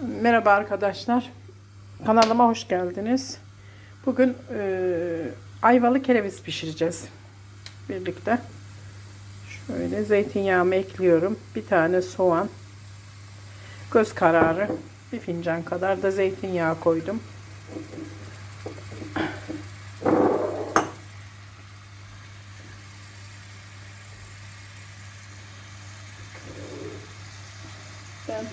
Merhaba arkadaşlar. Kanalıma hoş geldiniz. Bugün e, ayvalı kereviz pişireceğiz. Birlikte. Şöyle zeytinyağımı ekliyorum. Bir tane soğan. Göz kararı. Bir fincan kadar da zeytinyağı koydum. Ben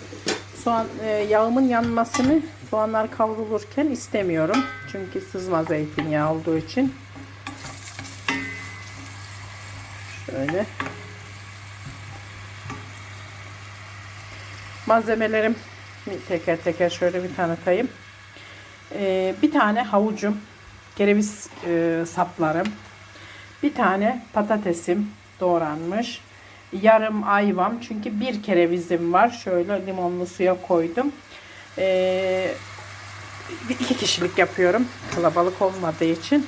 soğan e, yağımın yanmasını soğanlar kavrulurken istemiyorum. Çünkü sızma zeytinyağı olduğu için. Şöyle. Malzemelerim teker teker şöyle bir tanıtayım. Ee, bir tane havucum, kereviz e, saplarım, bir tane patatesim doğranmış, yarım ayvam çünkü bir kerevizim var. Şöyle limonlu suya koydum. Ee, iki kişilik yapıyorum kalabalık olmadığı için.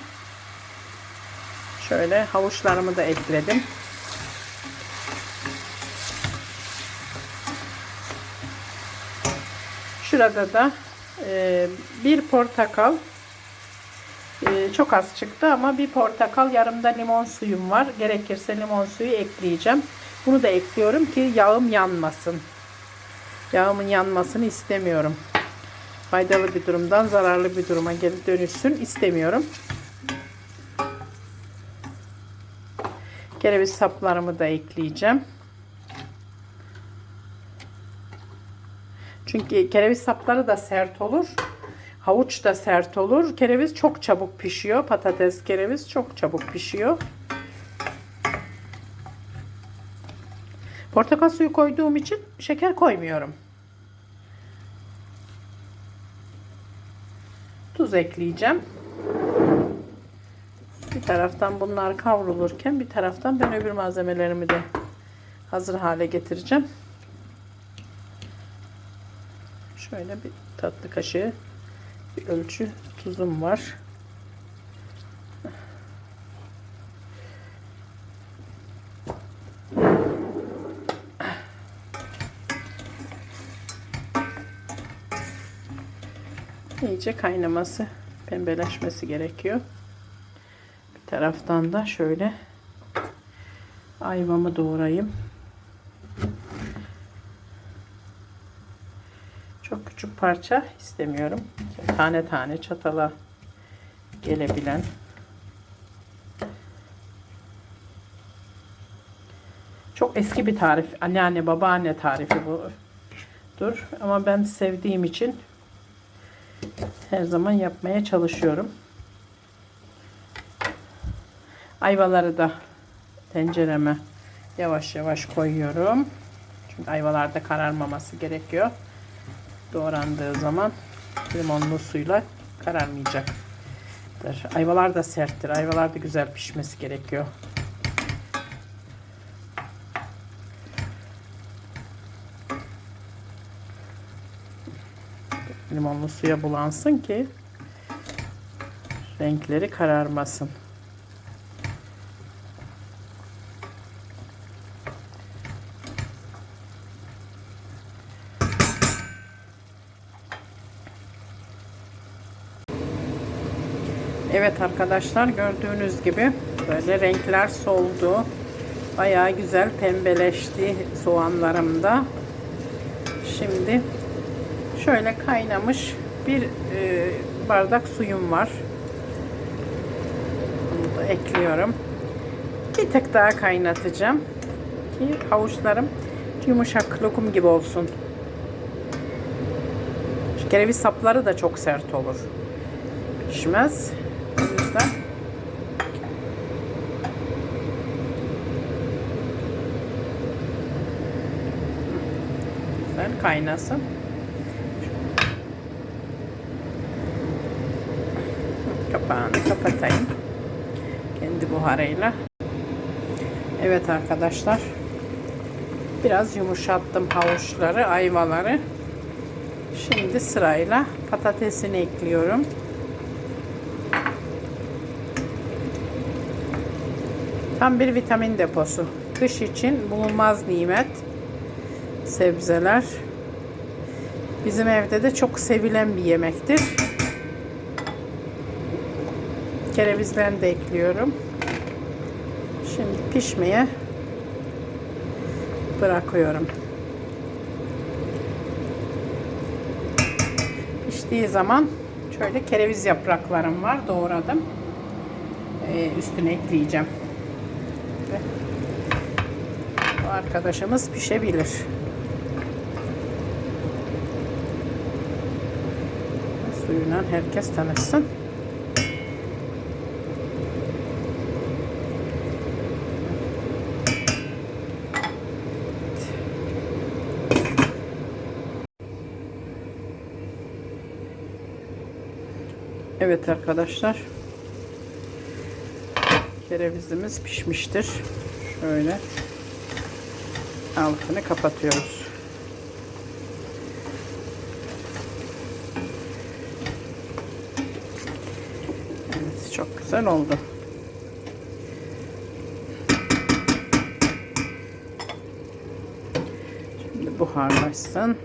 Şöyle havuçlarımı da ekledim. Şurada da e, bir portakal e, çok az çıktı ama bir portakal yarımda limon suyum var. Gerekirse limon suyu ekleyeceğim. Bunu da ekliyorum ki yağım yanmasın. Yağımın yanmasını istemiyorum. Faydalı bir durumdan zararlı bir duruma geri dönüşsün istemiyorum. Kereviz saplarımı da ekleyeceğim. Çünkü kereviz sapları da sert olur. Havuç da sert olur. Kereviz çok çabuk pişiyor. Patates, kereviz çok çabuk pişiyor. Portakal suyu koyduğum için şeker koymuyorum. Tuz ekleyeceğim. Bir taraftan bunlar kavrulurken bir taraftan ben öbür malzemelerimi de hazır hale getireceğim. Şöyle bir tatlı kaşığı bir ölçü tuzum var. İyice kaynaması, pembeleşmesi gerekiyor. Bir taraftan da şöyle ayvamı doğrayayım. Çok küçük parça istemiyorum. Tane tane çatala gelebilen. Çok eski bir tarif. Anneanne, babaanne tarifi bu. Dur. Ama ben sevdiğim için her zaman yapmaya çalışıyorum. Ayvaları da tencereme yavaş yavaş koyuyorum. Çünkü ayvalarda kararmaması gerekiyor. Doğrandığı zaman limonlu suyla kararmayacaktır. Ayvalar da serttir. Ayvalar da güzel pişmesi gerekiyor. Limonlu suya bulansın ki renkleri kararmasın. Evet arkadaşlar gördüğünüz gibi böyle renkler soldu. Bayağı güzel pembeleşti soğanlarım da. Şimdi şöyle kaynamış bir e, bardak suyum var. Bunu da ekliyorum. Bir tık daha kaynatacağım ki havuçlarım yumuşak lokum gibi olsun. Kereviz sapları da çok sert olur. Pişmez. O yüzden kaynasın. Kapağını kapatayım. Kendi buharıyla. Evet arkadaşlar. Biraz yumuşattım havuçları, ayvaları. Şimdi sırayla patatesini ekliyorum. Tam bir vitamin deposu. Kış için bulunmaz nimet. Sebzeler. Bizim evde de çok sevilen bir yemektir. Kerevizlerini de ekliyorum. Şimdi pişmeye bırakıyorum. Piştiği zaman şöyle kereviz yapraklarım var doğradım. Ee, üstüne ekleyeceğim. Bu arkadaşımız pişebilir. Suyuna herkes tanışsın. Evet arkadaşlar. Kerevizimiz pişmiştir. Şöyle altını kapatıyoruz. Evet, çok güzel oldu. Şimdi buharlaşsın.